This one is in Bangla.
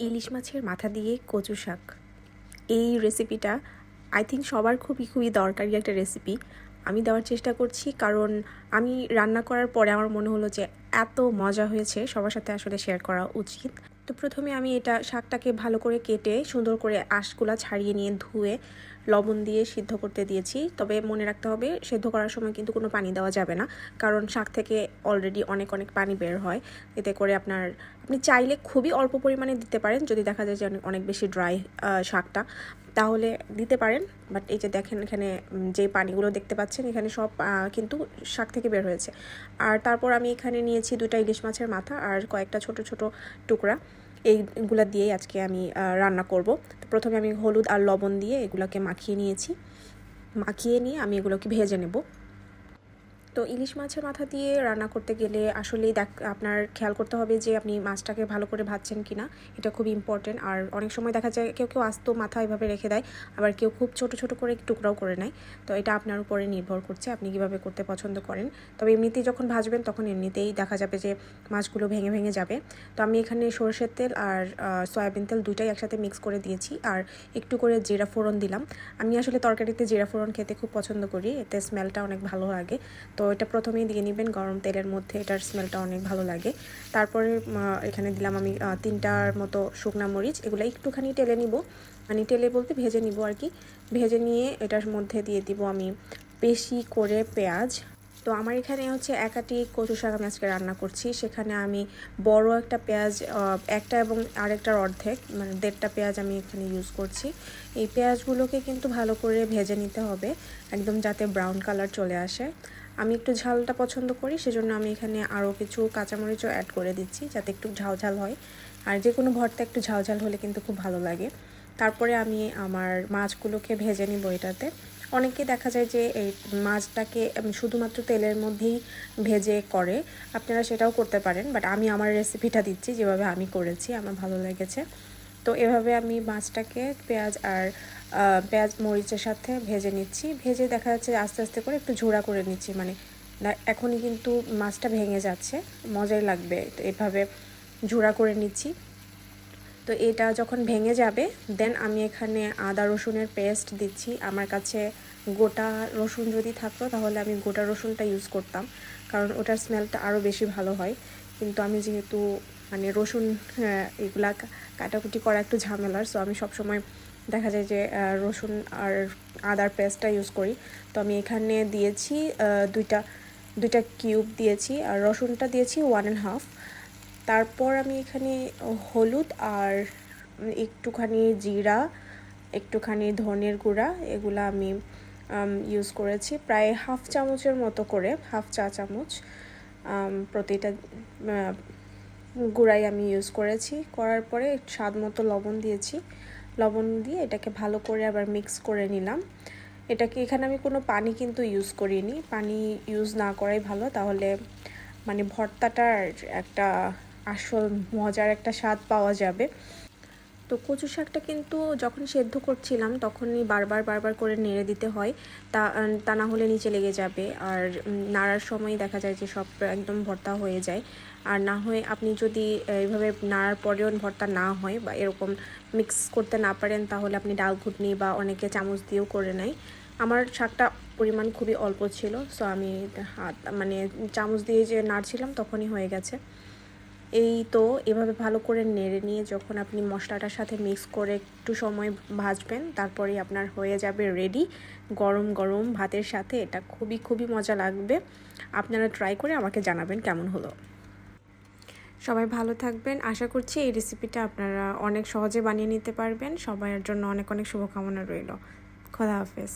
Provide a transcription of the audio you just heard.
ইলিশ মাছের মাথা দিয়ে কচু শাক। এই রেসিপিটা আই থিঙ্ক সবার খুবই খুবই দরকারি একটা রেসিপি আমি দেওয়ার চেষ্টা করছি, কারণ আমি রান্না করার পরে আমার মনে হলো যে এত মজা হয়েছে, সবার সাথে আসলে শেয়ার করা উচিত। তো প্রথমে আমি এটা শাকটাকে ভালো করে কেটে সুন্দর করে আঁশগুলা ছাড়িয়ে নিয়ে ধুয়ে লবণ দিয়ে সিদ্ধ করতে দিয়েছি। তবে মনে রাখতে হবে, সেদ্ধ করার সময় কিন্তু কোনো পানি দেওয়া যাবে না। কারণ শাক থেকে অলরেডি অনেক অনেক পানি বের হয়। এতে করে আপনার, আপনি চাইলে খুবই অল্প পরিমাণে দিতে পারেন। যদি দেখা যায় যে অনেক বেশি ড্রাই শাকটা। তাহলে দিতে পারেন। বাট এই যে দেখেন এখানে যে পানিগুলো দেখতে পাচ্ছেন, এখানে সব কিন্তু শাক থেকে বের হয়েছে। আর তারপর আমি এখানে নিয়েছি দুটা ইলিশ মাছের মাথা আর কয়েকটা ছোট ছোট টুকরা। এইগুলো দিয়েই আজকে আমি রান্না করব। তো প্রথমে আমি হলুদ আর লবণ দিয়ে এগুলোকে মাখিয়ে নিয়েছি। মাখিয়ে নিয়ে আমি এগুলোকে ভেজে নেব। তো ইলিশ মাছের মাথা দিয়ে রান্না করতে গেলে আসলেই দেখ, আপনার খেয়াল করতে হবে যে আপনি মাছটাকে ভালো করে ভাজছেন কি না এটা খুব ইম্পর্টেন্ট আর অনেক সময় দেখা যায় কেউ কেউ আস্ত মাথা এভাবে রেখে দেয়, আবার কেউ খুব ছোট ছোট করে টুকরাও করে নেয়। তো এটা আপনার উপরে নির্ভর করছে, আপনি কীভাবে করতে পছন্দ করেন। তবে এমনিতেই যখন ভাজবেন তখন এমনিতেই দেখা যাবে যে মাছগুলো ভেঙে ভেঙে যাবে। তো আমি এখানে সরষের তেল আর সয়াবিন তেল দুইটাই একসাথে মিক্স করে দিয়েছি। আর একটু করে জিরা ফোড়ন দিলাম। আমি আসলে তরকারিতে জিরা ফোড়ন খেতে খুব পছন্দ করি, এতে স্মেলটা অনেক ভালো লাগে। তো এটা প্রথমেই দিয়ে নেবেন, গরম তেলের মধ্যে এটার স্মেলটা অনেক ভালো লাগে। তারপরে এখানে দিলাম আমি তিনটার মতো শুকনা মরিচ, এগুলো একটুখানি টেলে নিব। মানে টেলে বলতে ভেজে নিব আর কি। ভেজে নিয়ে এটার মধ্যে দিয়ে দিব আমি বেশি করে পেঁয়াজ। তো আমার এখানে হচ্ছে একাটি কচু শাক আমি আজকে রান্না করছি। সেখানে আমি বড় একটা পেঁয়াজ একটা এবং আরেকটার অর্ধেক মানে দেড়টা পেঁয়াজ আমি এখানে ইউজ করছি। এই পেঁয়াজগুলোকে কিন্তু ভালো করে ভেজে নিতে হবে, একদম যাতে ব্রাউন কালার চলে আসে। আমি একটু ঝালটা পছন্দ করি, সেজন্য আমি এখানে আরও কিছু কাঁচামরিচও অ্যাড করে দিচ্ছি যাতে একটু ঝাল ঝাল হয়। আর যে কোনো ভর্তা একটু ঝাল ঝাল হলে কিন্তু খুব ভালো লাগে। তারপরে আমি আমার মাছগুলোকে ভেজে নিব এটাতে। অনেকে দেখা যায় যে এই মাছটাকে শুধুমাত্র তেলের মধ্যেই ভেজে করে। আপনারা সেটাও করতে পারেন, বাট আমি আমার রেসিপিটা দিচ্ছি, যেভাবে আমি করেছি, আমার ভালো লেগেছে। তো এভাবে আমি মাছটাকে পেঁয়াজ আর পেঁয়াজ মরিচের সাথে ভেজে নিচ্ছি। ভেজে দেখা যাচ্ছে আস্তে আস্তে করে একটু ঝোড়া করে নিচ্ছি। মানে এখনই কিন্তু মাছটা ভেঙে যাচ্ছে। মজাই লাগবে তো এভাবে ঝোড়া করে নিচ্ছি। তো এটা যখন ভেঙে যাবে, দেন আমি এখানে আদা রসুনের পেস্ট দিচ্ছি। আমার কাছে গোটা রসুন যদি থাকতো, তাহলে আমি গোটা রসুনটা ইউজ করতাম। কারণ ওটার স্মেলটা আরও বেশি ভালো হয়। কিন্তু আমি যেহেতু মানে রসুন এগুলা কাটাকুটি করা একটু ঝামেলার সো আমি সবসময় দেখা যায় যে রসুন আর আদার পেস্টটা ইউজ করি। তো আমি এখানে দিয়েছি দুইটা দুইটা কিউব দিয়েছি, আর রসুনটা দিয়েছি ওয়ান অ্যান্ড হাফ তারপর আমি এখানে হলুদ আর একটুখানি জিরা, একটুখানি ধনের গুঁড়া, এগুলো আমি ইউজ করেছি। প্রায় হাফ চামচের মতো করে হাফ চা চামচ। প্রতিটা গুঁড়াই আমি ইউজ করেছি। করার পরে স্বাদ মতো লবণ দিয়েছি। লবণ দিয়ে এটাকে ভালো করে আবার মিক্স করে নিলাম। এটাকে, এখানে আমি কোনো পানি কিন্তু ইউজ করিনি। পানি ইউজ না করাই ভালো। তাহলে মানে ভর্তাটার একটা আসল মজার একটা স্বাদ পাওয়া যাবে। তো কচু শাকটা কিন্তু যখন সেদ্ধ করছিলাম, তখনই বারবার বারবার করে নেড়ে দিতে হয়। তা তা না হলে নিচে লেগে যাবে। আর নাড়ার সময় দেখা যায় যে সব একদম ভর্তা হয়ে যায়। আর না হয় আপনি যদি এইভাবে নাড়ার পরেও ভর্তা না হয় বা এরকম মিক্স করতে না পারেন, তাহলে আপনি ডাল ঘুটনি বা অনেকে চামচ দিয়েও করে নেয়। আমার শাকটা পরিমাণ খুবই অল্প ছিল সো আমি হাত মানে চামচ দিয়ে যে নাড়ছিলাম, তখনই হয়ে গেছে। এই তো এভাবে ভালো করে নেড়ে নিয়ে যখন আপনি মশলাটার সাথে মিক্স করে একটু সময় ভাজবেন তারপরেই আপনার হয়ে যাবে রেডি গরম গরম ভাতের সাথে। এটা খুবই খুবই মজা লাগবে। আপনারা ট্রাই করে আমাকে জানাবেন কেমন হলো। সবাই ভালো থাকবেন। আশা করছি এই রেসিপিটা আপনারা অনেক সহজে বানিয়ে নিতে পারবেন। সবার জন্য অনেক অনেক শুভকামনা রইল। খোদা হাফেজ।